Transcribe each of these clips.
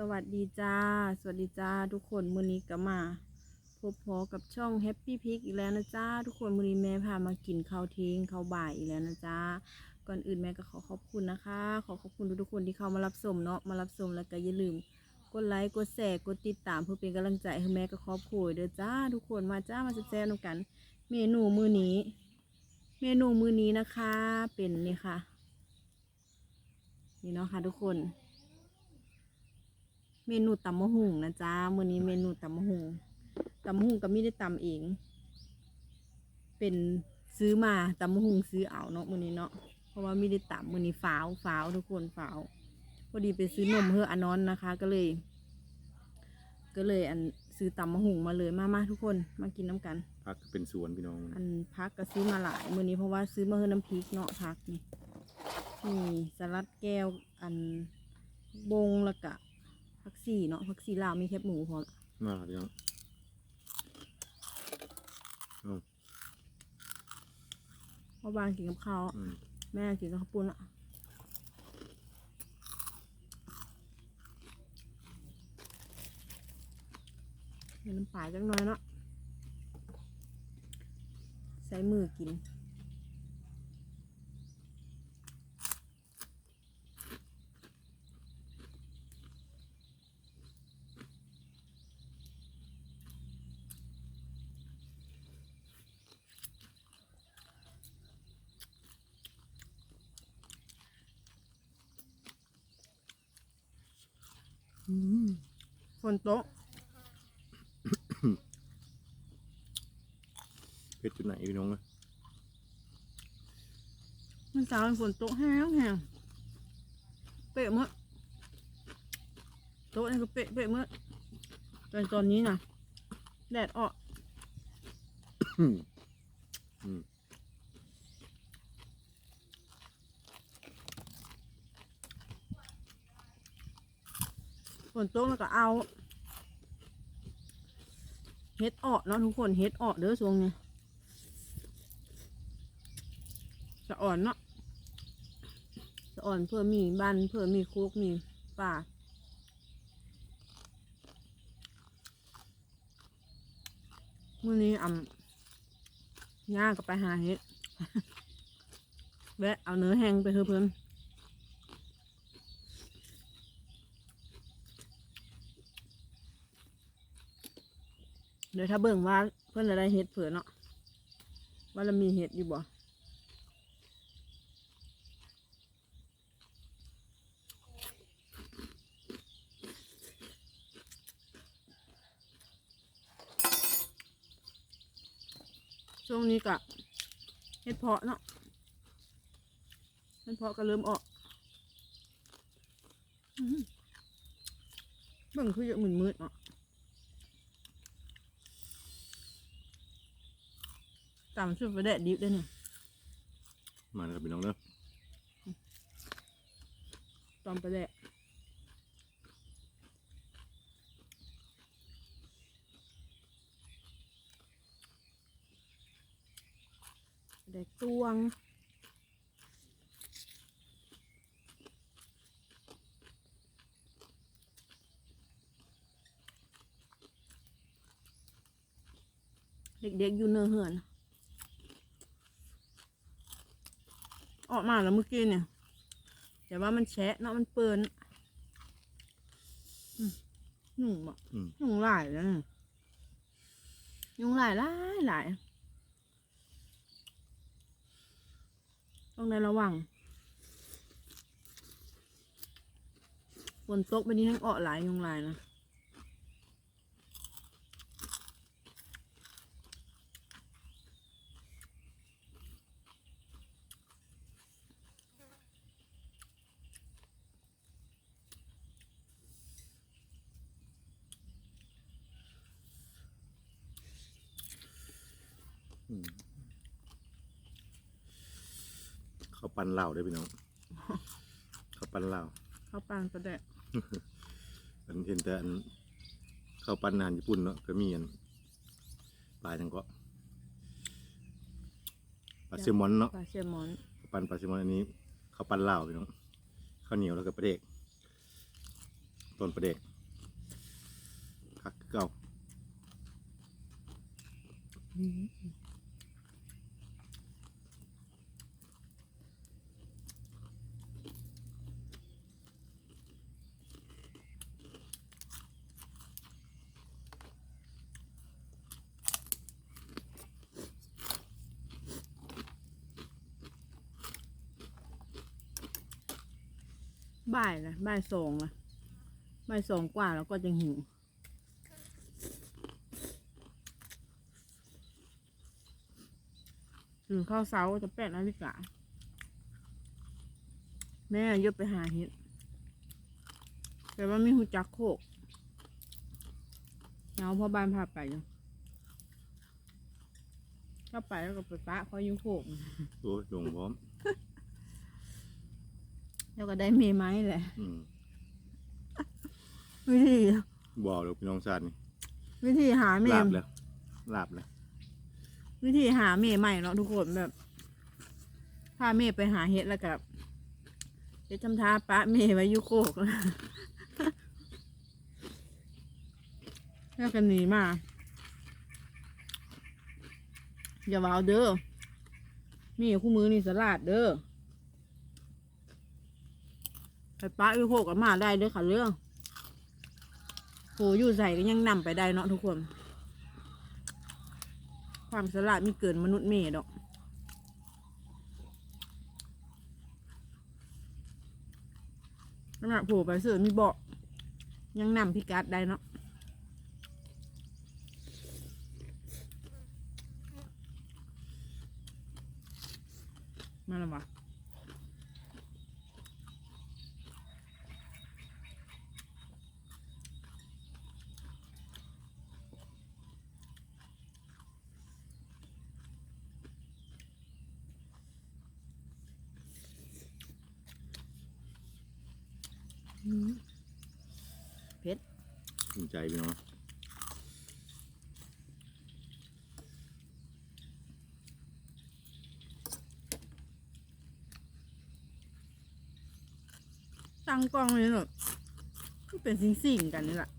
สวัสดีจ้า สวัสดีจ้าทุกคนมือนี้ก็มา พบพอกับช่อง Happy p i g อีกแล้วนะจ้าทุกคนมือนี้แม่พามากินข้าวเที่ยงข้าวบ่ายอีกแล้วนะจ้าก่อนอื่นแม่ก็ขอขอบคุณนะคะ ขอขอบคุณทุกๆคนที่เข้ามารับชมเนาะมารับชมแล้วก็อย่าลืมกดไลค์กดแชร์กดติดตามเพื่อเป็นกำลังใจให้แม่กับครอบครัวเด้อจ้า ทุกคนมาจ้ามาแซ่บๆกัน เมนูมื้อนี้ เมนูมื้อนี้นะคะ เป็นนี่ค่ะ นี่เนาะค่ะทุกคน เมนูตำมะหุงนะจ๊ะมื้อนี้เมนูตำมะหุงตำมะหุงก็ไม่ได้ตำเอง เป็นซื้อมาตำมะหุงซื้อเอาเนาะมื้อนี้เนาะเพราะว่าไม่ได้ตำมื้อนี้ฟ้าวฟ้าวทุกคนฟ้าวพอดีไปซื้อนมเพื่ออนอนนะคะ ก็เลย ก็เลยอันซื้อตำมะหุงมาเลยมามาทุกคนมากินน้ำกัน พักเป็นสวนพี่น้องอันพักก็ซื้อมาหลายมื้อนี้เพราะว่าซื้อมาเฮือน้ำพริกเนาะพักนี่นี่สลัดแก้วอันบงแล้วก็ ผักซี่เนาะผักซี่ลาวมีแคบหมูพร้อมมาพี่น้องเอาเพราะวางกินกับข้าวอืมแม่กินกับข้าวปุ้นอะใส่น้ำปลาจังน้อยเนาะใส่มือกิน อืม ฝนตกเพชรจุดไหนพี่น้องอะมันสาวฝนตกแห้งแห้งเปะหมดโต๊ะนี่ก็เปะเปะหมดแต่ตอนนี้นะแดดออก อืมอืม ฝ นตกแล้วก็เอา เฮ็ดออกเนาะทุกคนเฮ็ดออกเด้อช่วงนี้จะอ่อนเนาะจะอ่อนเพื่อมีบ้านเพื่อมีโคกมีป่ามื่อนี้อ่ำย่าก็ไปหาเฮ็ดแวะเอาเนื้อแห้งไปเพิ่อน ดี๋ยวถ้าเบิ่งว่าเพื่อนจะได้เห็ดเผื่อเนาะว่าเรามีเห็ดอยู่บ่ช่วงนี้กะเห็ดเพาะเนาะเห็ดเพาะก็เริ่มออกเบิ่งคือจะมืดมืดเนาะ ตามชุดประเดดดิบด้วยเนี่ยมานะครับพี่น้องเนอะตอนประเดดประเดดตวงเด็กๆอยู่เนื้อเหือน ออกมาแล้วเมื่อกี้เนี่ยแต่ว่ามันแฉะเนาะมันเปินอืมหนุ่มอะอืม หนุ่มหลายแล้วเนี่ยยุงหลายหลายหลายต้องในระวังฝนตกไปนี้ทั้งเออหลายยุงหลายนะ อืมข้าวปั้นเหล้าได้อพี่น้องข้าวปั้นเหล้าข้าวปางประเดะอันเห็นแต่อันข้าวปั้นนานญี่ปุ่นเนาะก็มีอันปลาจังก็ปลาเซลมอนเนาะ ปลาเชลมอนข้าวปั้นปลาเซลมอนอันนี้ข้าวปั้นเหล้าพี่น้องข้าวเหนียวแล้วก็ปลาเด็กต้นปลาเด็กคักคือเก่า บ่ายนะบ่ายสองนะบ่ายสองกว่าแล้วก็จะหิวตื่นข้าวเช้าจะแปดนาฬิกาแม่ยกไปหาเห็ดแต่ว่าไมีหูจักโคกเงาพ่อบ้านพาไปอยู่ก็ไปแล้วก็ไปปะเขายู่โคก โอ้ยลงพร้อม แล้วก็ได้เมไม้แหละอืมวิธีบ่าวแล้วพี่น้องชาตินี่วิธีหาเมลาบมแล้วลาบแล้ววิธีหาเมใหม่เนาะทุกคนแบบพาเมไปหาเห็ดแล้วกับเดี๋ยวทำท่าปะเมไว้อยุโคกแล้วกันหนีมาอย่าว่าเอาเด้อมีคู่มือนี่สลัดเด้อ ไปปะอีโคกกับมาได้ด้วยค่ะเรื่องโหอยู่ใส่ก็ยังนำไปได้เนาะทุกคน ความสลาดมีเกินมนุษย์เมย์ดอกขนาดโผล่ไปเสือมีเบาะยังนำพิกัดได้เนาะมาแล้ววะอืม เผ็ดภูมิใจพี่น้องตั้งกล้องเลยเนอะก็เป็นสิ่งๆกันนี่แหละ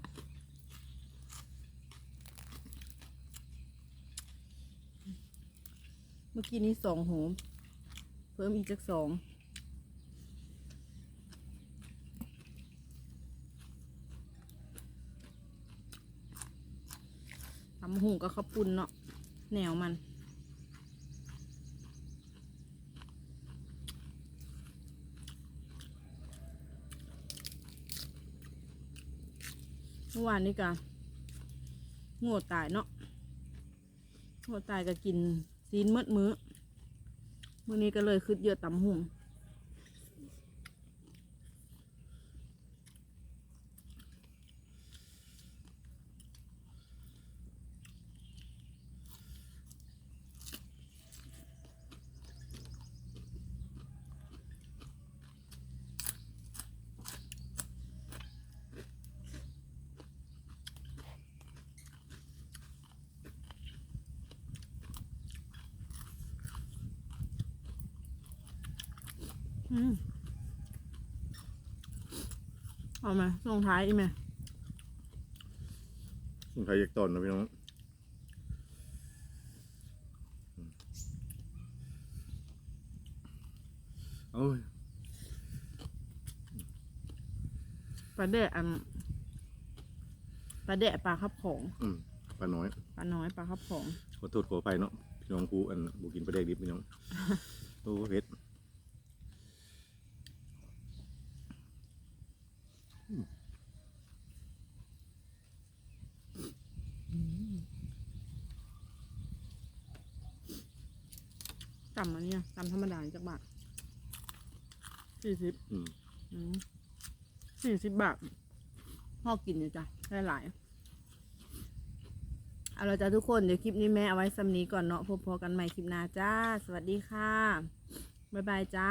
เมื่อกี้นี้สองโหม เพิ่มอีกจากสอง หูกับข้าวปุ้นเนาะแนวมัน เมื่อวานนี้กะโง่ตายเนาะโง่ตายก็กินซีนมืดมื้อมื้อนี้ก็เลยคืดเยอะตำหุ่ง เอาไหมส่งท้ายอีกไหมซึ่งใครอยากตอนนะพี่น้องโอ้ยปลาแดะอันปลาแดะปลาขับของอืมปลาน้อย ปลาน้อยปลาขับของ ขอโทษขอไปเนาะพี่น้องกูอันบุกินปลาแดกดิบพี่น้อง โอ้เผ็ด ต่ำอันนี้ต่ำธรรมดาจากบาทสี่สิบอืม สี่สิบบาทพ่อกินอยู่จ้ะได้หลายเอาละจ้ะทุกคน เดี๋ยวคลิปนี้แม่เอาไว้สำนี้ก่อนเนาะพบพอกันใหม่คลิปหน้าจ้า สวัสดีค่ะ บ๊ายบายจ้า